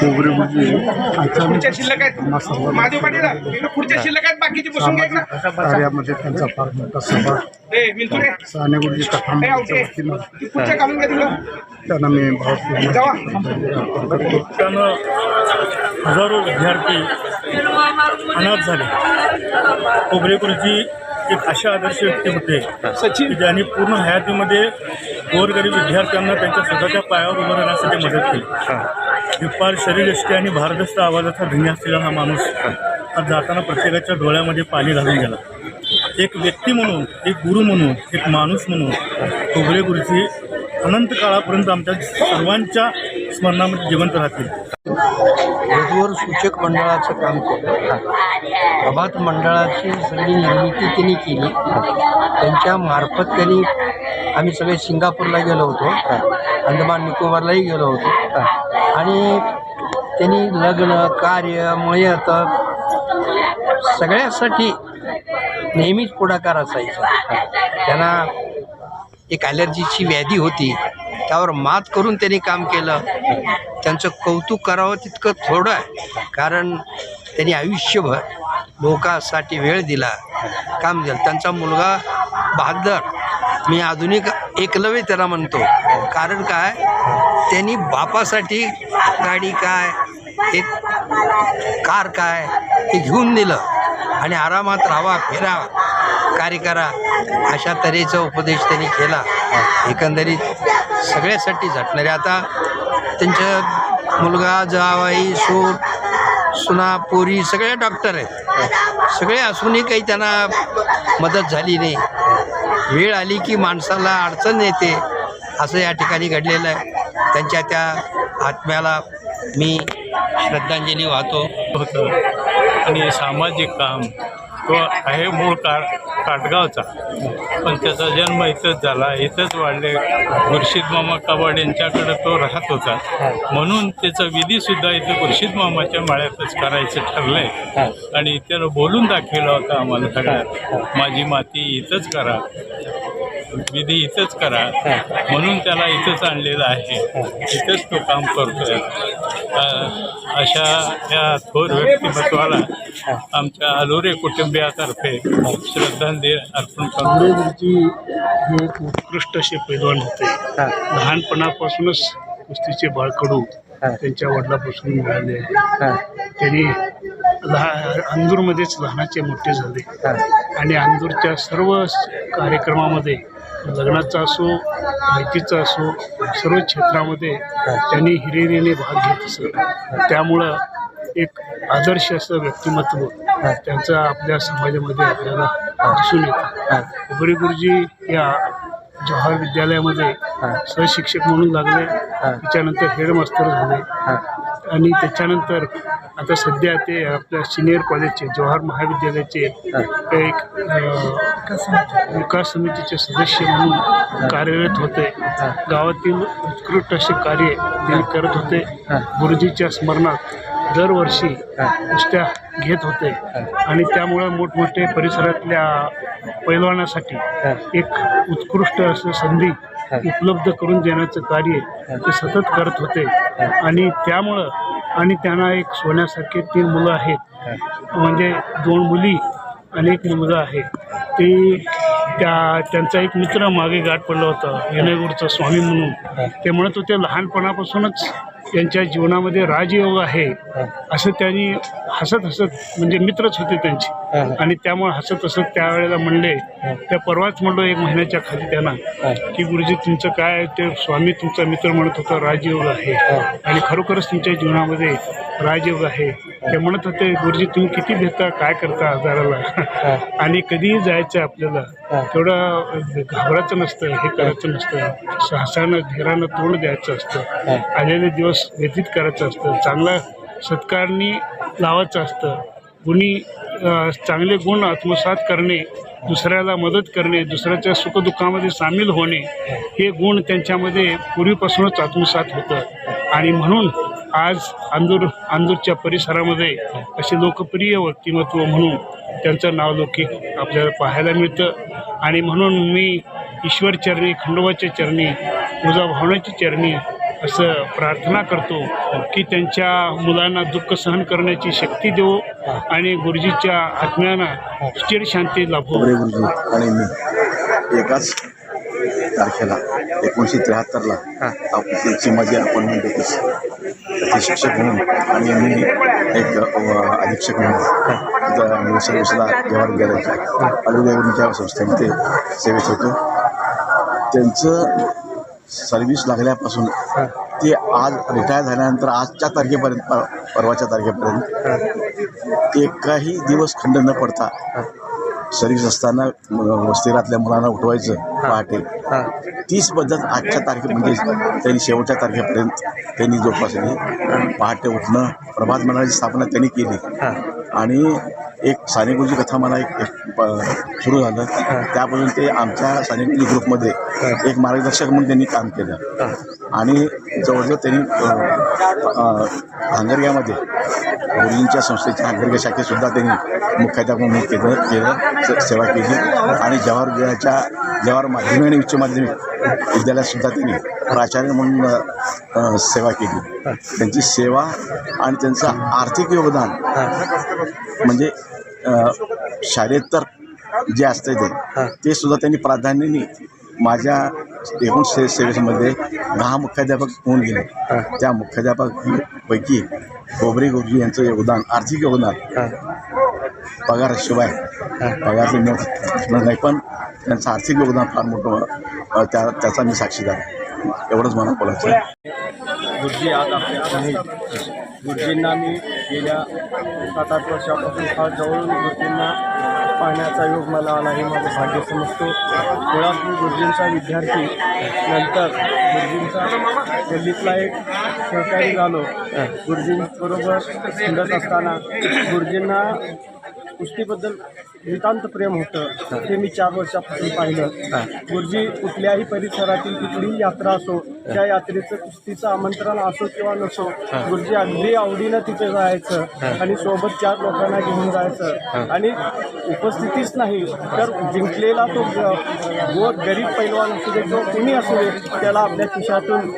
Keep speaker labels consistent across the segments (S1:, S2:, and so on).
S1: डोगरे गुरुजी
S2: पुढच्या शिल्लक आहेत. महादेव पाटील पुढच्या शिल्लक आहेत बाकीची बसून घ्या ना
S1: कार्यामध्ये त्यांचा फार मोठा सहभाग. साने गुरुजी
S2: काढून घ्या
S1: त्यांना मी
S3: त्यानं हजारो विद्यार्थी अनाथ झाले. कोबरे गुरुजी एक अशा आदर्श व्यक्ती होते की ज्यांनी पूर्ण हयातीमध्ये गोरगरीब विद्यार्थ्यांना त्यांच्या स्वतःच्या पायावर उभं राहण्यासाठी मदत केली. दुपार शरीरयष्टी आणि भारदस्त आवाजाचा धनी असलेला हा माणूस हा जाताना प्रत्येकाच्या डोळ्यामध्ये पाणी घालून गेला. एक व्यक्ती म्हणून एक गुरु म्हणून एक माणूस म्हणून खोबरे गुरुजी अनंत काळापर्यंत आमच्या सर्वांच्या स्मरणामध्ये जिवंत राहतील.
S4: वधूवर सूचक मंडळाचं काम केलं. प्रभात मंडळाची सगळी निर्मिती त्यांनी केली. त्यांच्या मार्फत त्यांनी आम्ही सगळे सिंगापूरला गेलो होतो. अंदमान निकोबारलाही गेलो होतो. आणि त्यांनी लग्न कार्य मयत सगळ्यासाठी नेहमीच पुढाकार असायचा. त्यांना एक ॲलर्जीची व्याधी होती. त्यावर मात करून त्यांनी काम केलं. त्यांचं कौतुक करावं तितकं थोडं आहे. कारण त्यांनी आयुष्यभर लोकांसाठी वेळ दिला. काम दिलं. त्यांचा मुलगा बहादर. मी आधुनिक एकलवे त्याला म्हणतो. कारण काय? त्यांनी बापासाठी गाडी काय एक कार काय हे घेऊन दिलं आणि आरामात राहावा फिरा कार्य करा. अशा तऱ्हेचा उपदेश त्यांनी केला. एकंदरीत सगळ्यासाठी झटणारे. आता त्यांच्या मुलगा जावाई सूर सुना पोरी सगळे डॉक्टर आहेत. सगळे असूनही काही त्यांना मदत झाली नाही. वेळ आली की माणसाला अडचण येते. असं या ठिकाणी घडलेलं आहे. त्यांच्या त्या आत्म्याला मी श्रद्धांजली वाहतो.
S3: होतं. आणि सामाजिक काम तो आहे मूळ का काटगावचा. पण त्याचा जन्म इथंच झाला. इथंच वाढले. खुर्शीद मामा कबाड यांच्याकडे तो राहत होता. म्हणून त्याचा विधीसुद्धा इथं खुर्शीद मामाच्या माळ्यातच करायचं ठरलं आहे आणि त्यानं बोलून दाखवला होता आम्हाला सगळ्यात माझी माती इथंच करा. विधी इथंच करा. म्हणून त्याला इथंच आणलेलं आहे. इथंच तो काम करतोय. अशा या थोर व्यक्तिमत्वाला आमच्या अलोरे कुटुंबियातर्फे श्रद्धांजली अर्पण करतो.
S1: हे उत्कृष्ट असे पैलवान होते. लहानपणापासूनच कुस्तीचे बाळकडू त्यांच्या वडिलापासून मिळाले. त्यांनी लहान अंदूरमध्येच लहानाचे मोठे झाले. आणि अंदूरच्या सर्व कार्यक्रमामध्ये लग्नाचा असो माहितीचा असो सर्व क्षेत्रामध्ये त्यांनी हिरिरीने भाग घेत असत त्यामुळं एक आदर्श असं व्यक्तिमत्व त्यांचं आपल्या समाजामध्ये आपल्याला दिसून येतं. उबरी गुरुजी या जवाहर विद्यालयामध्ये सहशिक्षक म्हणून लागले. त्याच्यानंतर हेडमास्तर झाले. आणि त्याच्यानंतर आता सध्या ते आपल्या सिनियर कॉलेजचे जवाहर महाविद्यालयाचे एक विकास समितीचे सदस्य म्हणून कार्यरत होते. गावातील उत्कृष्ट असे कार्य ते करत होते. गुरुजीच्या स्मरणात दरवर्षी कुस्त्या घेत होते. आणि त्यामुळं मोठमोठे परिसरातल्या पैलवानासाठी एक उत्कृष्ट असं संधी उपलब्ध करून देण्याचं कार्य ते सतत करत होते. आणि त्यामुळं आणि त्यांना एक सोन्यासारखे तीन मुलं आहेत. म्हणजे दोन मुली आणि एक मुलगा आहे. ते त्या त्यांचा एक मित्र मागे गाठ पडला होता येणेगूरचा स्वामी म्हणून. ते म्हणत होते लहानपणापासूनच त्यांच्या जीवनामध्ये राजयोग आहे असं त्यांनी हसत हसत म्हणजे मित्रच होते त्यांचे. आणि त्यामुळे हसत हसत त्यावेळेला म्हणले त्या परवाच म्हणलो एक महिन्याच्या खाली त्यांना की गुरुजी तुमचं काय ते स्वामी तुमचा मित्र म्हणत होता राजयोग आहे. आणि खरोखरच तुमच्या जीवनामध्ये राजयोग आहे. ते म्हणत होते गुरुजी तुम्ही किती देता काय करता आजाराला? आणि कधीही जायचं आपल्याला तेवढं घाबरायचं नसतं हे करायचं नसतं. साहसानं धीरानं तोंड द्यायचं असतं. आलेले दिवस व्यतीत करायचं असतं. चांगला सत्कारणी लावायचं असतं. गुणी चांगले गुण आत्मसात करणे दुसऱ्याला मदत करणे दुसऱ्याच्या सुखदुःखामध्ये सामील होणे हे गुण त्यांच्यामध्ये पूर्वीपासूनच आत्मसात होतं. आणि म्हणून आज अंदूर अंदूरच्या परिसरामध्ये असे लोकप्रिय व्यक्तिमत्व म्हणून त्यांचं नावलौकिक आपल्याला पाहायला मिळतं. आणि म्हणून मी ईश्वर चरणी खंडोबाच्या चरणी तुळजाभवानाच्या चरणी असं प्रार्थना करतो की त्यांच्या मुलांना दुःख सहन करण्याची शक्ती देऊ आणि गुरुजीच्या आत्म्यांना चिर शांती लाभो.
S5: गुरुजी आणि मी एकाच तारखेला एकोणीसशे त्र्याहत्तरला आपली मध्ये अपॉइंटमेंट त्याचे शिक्षक म्हणून आणि मी एक अधीक्षक म्हणून इथं सर्व्हिसला जवाहर विद्यालयाच्या अलुदे गुरुंच्या संस्थेमध्ये सेवेत होतो त्यांचं सर्व्हिस लागल्यापासून ते आज रिटायर झाल्यानंतर आजच्या तारखेपर्यंत परवाच्या तारखेपर्यंत एकाही दिवस खंड न पडता सर्व्हिस असताना वस्तीरातल्या मुलांना उठवायचं पहाटे. तीच पद्धत आजच्या तारखे म्हणजे त्यांनी शेवटच्या तारखेपर्यंत त्यांनी जोपासली. पहाटे उठणं प्रभात मंडळाची स्थापना त्यांनी केली. आणि एक सानेगुरुजी कथा मला एक सुरू झालं. त्यापासून ते आमच्या सानेगुरुजी ग्रुपमध्ये एक मार्गदर्शक म्हणून त्यांनी काम केलं. आणि जवळजवळ त्यांनी हांगरग्यामध्ये गुरुजींच्या संस्थेच्या हांगरग्या शाखेतसुद्धा त्यांनी मुख्याध्यापक म्हणून केलं केलं सेवा केली. आणि जवाहर विद्यालयाच्या जवाहर माध्यमिक आणि उच्च माध्यमिक विद्यालयातसुद्धा त्यांनी प्राचार्य म्हणून सेवा केली. त्यांची सेवा आणि त्यांचं आर्थिक योगदान म्हणजे अ, शाळेत तर जे असते ते ते सुद्धा त्यांनी प्राधान्याने माझ्या एकूण से सेवेमध्ये दहा मुख्याध्यापक होऊन गेले. त्या मुख्याध्यापक पैकी खोबरे गुरुजी यांचं योगदान आर्थिक योगदान. पगाराशिवाय पगार ते मिळत नाही पण त्यांचं आर्थिक योगदान फार मोठं त्या त्याचा मी साक्षीदार आहे. एवढंच मला बोलायचं आहे.
S6: गुरुजी आज आपल्यात नाही गुरुजींना मी गेल्या सात आठ वर्षापासून फार जवळून गुरुजींना पाहण्याचा योग मला आला हे माझं भाग्य समजतो. मुळात मी गुरुजींचा विद्यार्थी नंतर गुरुजींचा गल्लीतला एक सहकारी झालो. गुरुजींबरोबर हिंडत असताना गुरुजींना कुस्तीबद्दल नितांत प्रेम होतं. ते मी चार वर्षापासून पाहिलं. गुरुजी कुठल्याही परिसरातील कुठलीही यात्रा असो त्या यात्रेचं कुस्तीचं आमंत्रण असो किंवा नसो गुरुजी अगदी आवडीनं तिथे जायचं आणि सोबत चार लोकांना घेऊन जायचं. आणि उपस्थितीच नाही तर जिंकलेला तो ग- गरीब पैलवान असू दे जो कुणी असू दे त्याला आपल्या खिशातून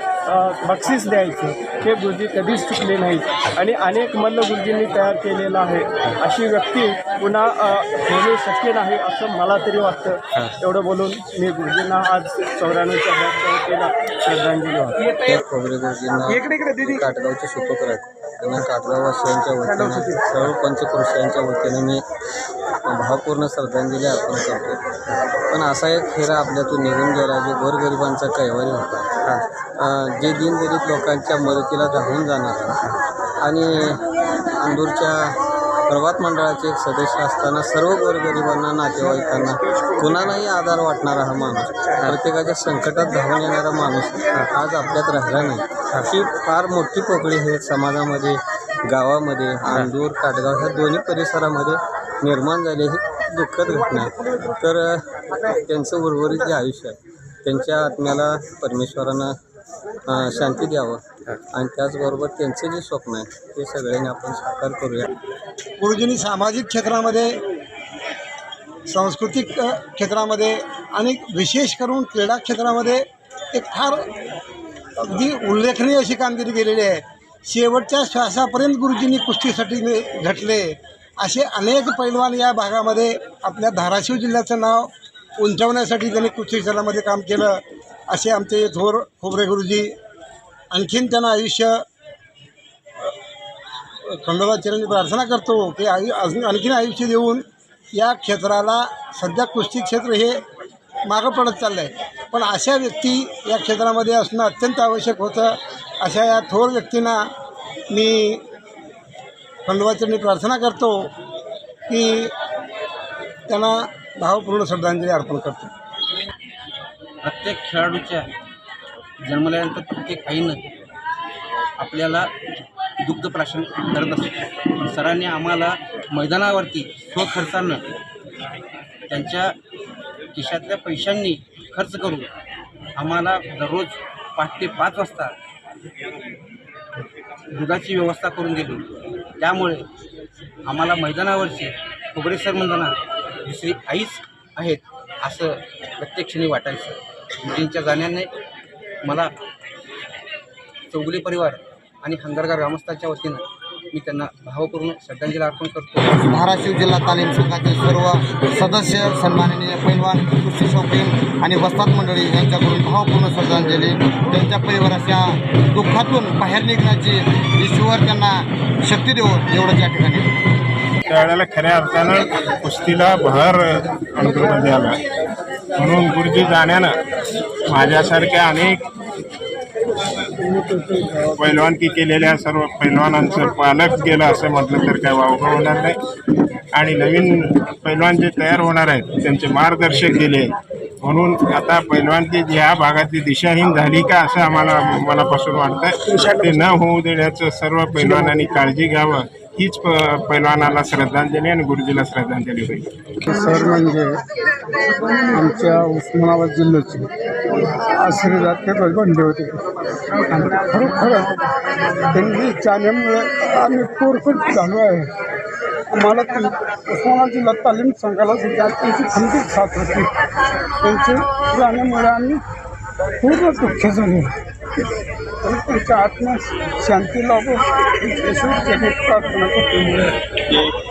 S6: बक्षीस द्यायचं. हे गुरुजी कधीच चुकले नाहीत. आणि अनेक मल्ल गुरुजींनी तयार केलेलं आहे. अशी व्यक्ती पुन्हा होणे शक्य नाही असं मला तरी वाटतं. एवढं बोलून मी गुरुजींना आज चौऱ्याण्णवच्या केला. श्रद्धांजली
S7: काटगावचे सुपुत्र आहेत. त्यांना काटगाव वासियांच्या वतीने सर्व पंचकृषीयांच्या वतीने मी भावपूर्ण श्रद्धांजली अर्पण करतो पण असा एक फेरा आपल्यातून निघून गेला जो गोरगरिबांचा कैवारी होता. जे दिनदलित लोकांच्या मदतीला धावून जाणार आणि अंदूरच्या प्रभात मंडळाचे एक सदस्य असताना सर्व गोरगरिबांना नातेवाईकांना कुणालाही आधार वाटणारा हा माणूस प्रत्येकाच्या संकटात धावून येणारा माणूस आज आपल्यात राहिला नाही. ही फार मोठी पोकळी हे समाजामध्ये गावामध्ये अंदूर काटगाव ह्या दोन्ही परिसरामध्ये निर्माण झाले ही दुःखद घटना आहे. तर त्यांचं उर्वरित जे आयुष्य आहे त्यांच्या आत्म्याला परमेश्वरानं शांती द्यावं. आणि त्याचबरोबर त्यांचं जे स्वप्न आहे ते सगळ्यांनी आपण साकार करूया.
S8: गुरुजींनी सामाजिक क्षेत्रामध्ये सांस्कृतिक क्षेत्रामध्ये आणि विशेष करून क्रीडा क्षेत्रामध्ये एक फार अगदी उल्लेखनीय अशी कामगिरी केलेली आहे. शेवटच्या श्वासापर्यंत गुरुजींनी कुस्तीसाठी नि- झटले असे अनेक पैलवान या भागामध्ये आपल्या धाराशिव जिल्ह्याचं नाव उंचावण्यासाठी त्यांनी कुस्ती क्षेत्रामध्ये काम केलं असे आमचे थोर खोबरे गुरुजी आणखीन त्यांना आयुष्य खंडोबाचरणी प्रार्थना करतो की आयु अजून आणखीन आयुष्य देऊन या क्षेत्राला सध्या कुस्ती क्षेत्र हे मागं पडत चाललं आहे पण अशा व्यक्ती या क्षेत्रामध्ये असणं अत्यंत आवश्यक होतं. अशा या थोर व्यक्तींना मी खंडोबाचरणी प्रार्थना करतो की त्यांना भावपूर्ण श्रद्धांजली अर्पण करतो.
S9: प्रत्येक खेळाडूच्या जन्मल्यानंतर प्रत्येक आईनं आपल्याला दुग्ध प्राशन करत असते. सरांनी आम्हाला मैदानावरती स्वखर्चानं त्यांच्या खिशातल्या पैशांनी खर्च करून आम्हाला दररोज पाच ते पाच वाजता दुधाची व्यवस्था करून दिली. त्यामुळे आम्हाला मैदानावरची खोबरे सर म्हणताना दुसरी आईच आहेत असं प्रत्यक्षाने वाटायचं. मुलींच्या जाण्याने मला चौगुले परिवार आणि हंगरगार ग्रामस्थांच्या वतीनं मी त्यांना भावपूर्ण श्रद्धांजली अर्पण करतो.
S2: धाराशिव जिल्हा तालीम संघाचे सर्व सदस्य सन्माननीय पैलवान कुस्ती शौकीन आणि वस्ताद मंडळी यांच्याकडून भावपूर्ण श्रद्धांजली. त्यांच्या परिवाराच्या दुःखातून बाहेर निघण्याची ईश्वर त्यांना शक्ती देऊ एवढंच या ठिकाणी.
S10: त्यावेळेला खऱ्या अर्थानं कुस्तीला भर अनुक्रमध्ये आला म्हणून गुरुजी जाण्यानं माझ्यासारख्या अनेक पैलवानकी केलेल्या सर्व पैलवानांचं पालक गेलं असं म्हटलं तर काय वावगं होणार नाही. आणि नवीन पैलवान जे तयार होणार आहेत त्यांचे मार्गदर्शक गेले. म्हणून आता पैलवानकी ह्या भागातली दिशाहीन झाली का असं आम्हाला मनापासून वाटतं ते न होऊ देण्याचं सर्व पैलवानांनी काळजी घ्यावं. हीच प पैलवानाला श्रद्धांजली आणि गुरुजीला श्रद्धांजली होईल.
S2: सर म्हणजे आमच्या उस्मानाबाद जिल्ह्याचे आश्रय ते बनले होते. आणि खरोखर त्यांनी जाण्यामुळे आम्ही पोरकट झालो आहे. आम्हाला ती उस्मानाबाद जिल्हा तालीम संघाला सुद्धा त्यांची खंडित साथ होती. त्यांचे जाण्यामुळे आम्ही पूर्ण दुःख झाले. तुमच्या आत्मा शांती लाभो प्रार्थना करतो